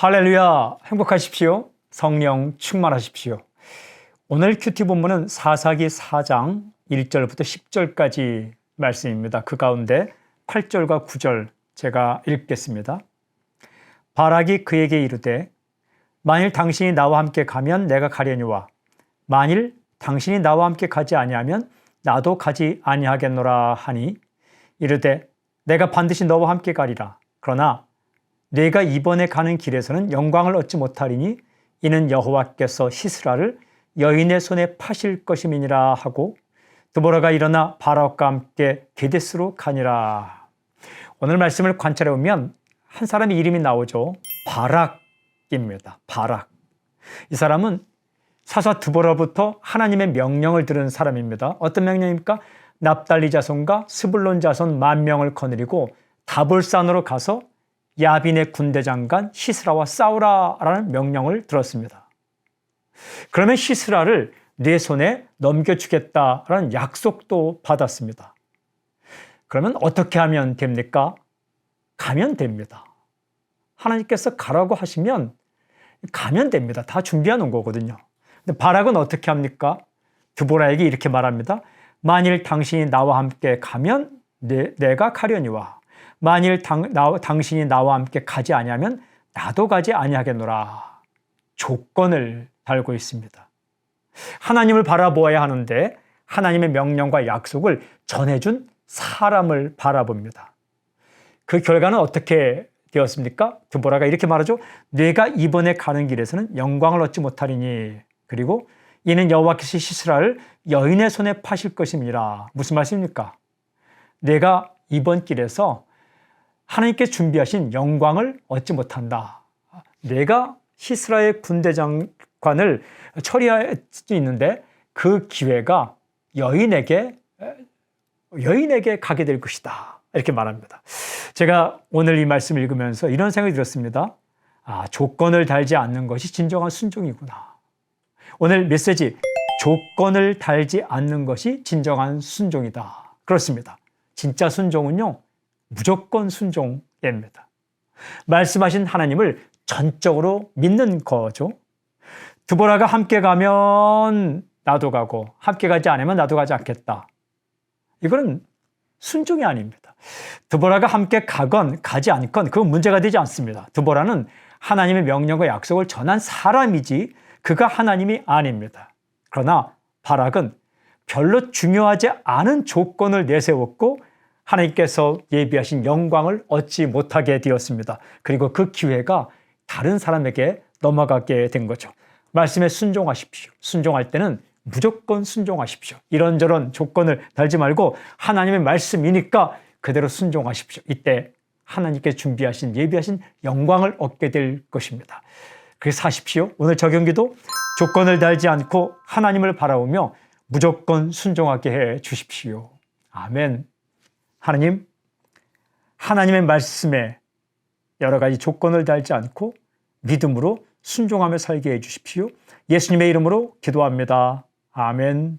할렐루야 행복하십시오. 성령 충만하십시오. 오늘 큐티 본문은 사사기 4장 1절부터 10절까지 말씀입니다. 그 가운데 8절과 9절 제가 읽겠습니다. 바락이 그에게 이르되 만일 당신이 나와 함께 가면 내가 가려니와 만일 당신이 나와 함께 가지 아니하면 나도 가지 아니하겠노라 하니 이르되 내가 반드시 너와 함께 가리라. 그러나 내가 이번에 가는 길에서는 영광을 얻지 못하리니 이는 여호와께서 시스라를 여인의 손에 파실 것임이니라 하고 드보라가 일어나 바락과 함께 게데스로 가니라. 오늘 말씀을 관찰해 보면 한 사람의 이름이 나오죠. 바락입니다. 바락. 이 사람은 사사 드보라부터 하나님의 명령을 들은 사람입니다. 어떤 명령입니까? 납달리 자손과 스불론 자손 만 명을 거느리고 다볼산으로 가서 야빈의 군대 장관 시스라와 싸우라라는 명령을 들었습니다. 그러면 시스라를 내 손에 넘겨주겠다라는 약속도 받았습니다. 그러면 어떻게 하면 됩니까? 가면 됩니다. 하나님께서 가라고 하시면 가면 됩니다. 다 놓은 거거든요. 근데 바락은 어떻게 합니까? 드보라에게 이렇게 말합니다. 만일 당신이 나와 함께 가면 내, 내가 가려니와 만일 당, 나, 당신이 나와 함께 가지 아니하면 나도 가지 아니하겠노라. 조건을 달고 있습니다. 하나님을 바라보아야 하는데 하나님의 명령과 약속을 전해준 사람을 바라봅니다. 그 결과는 어떻게 되었습니까? 드보라가 이렇게 말하죠. 내가 이번에 가는 길에서는 영광을 얻지 못하리니 그리고 이는 여호와께서 시스라를 여인의 손에 파실 것입니다. 무슨 말씀입니까? 내가 이번 길에서 하나님께 준비하신 영광을 얻지 못한다. 내가 시스라의 군대 장관을 처리할 수 있는데 그 기회가 여인에게 여인에게 가게 될 것이다. 이렇게 말합니다. 제가 오늘 이 말씀을 읽으면서 이런 생각이 들었습니다. 아, 조건을 달지 않는 것이 진정한 순종이구나. 오늘 메시지 조건을 달지 않는 것이 진정한 순종이다. 그렇습니다. 진짜 순종은요. 무조건 순종입니다. 말씀하신 하나님을 전적으로 믿는 거죠. 드보라가 함께 가면 나도 가고 함께 가지 않으면 나도 가지 않겠다. 이거는 순종이 아닙니다. 드보라가 함께 가건 가지 않건 그건 문제가 되지 않습니다. 드보라는 하나님의 명령과 약속을 전한 사람이지 그가 하나님이 아닙니다. 그러나 바락은 별로 중요하지 않은 조건을 내세웠고 하나님께서 예비하신 영광을 얻지 못하게 되었습니다. 그리고 그 기회가 다른 사람에게 넘어가게 된 거죠. 말씀에 순종하십시오. 순종할 때는 무조건 순종하십시오. 이런저런 조건을 달지 말고 하나님의 말씀이니까 그대로 순종하십시오. 이때 하나님께 준비하신 예비하신 영광을 얻게 될 것입니다. 그래서 하십시오. 오늘 적용기도 조건을 달지 않고 하나님을 바라보며 무조건 순종하게 해 주십시오. 아멘. 하나님, 하나님의 말씀에 여러 가지 조건을 달지 않고 믿음으로 순종하며 살게 해 주십시오. 예수님의 이름으로 기도합니다. 아멘.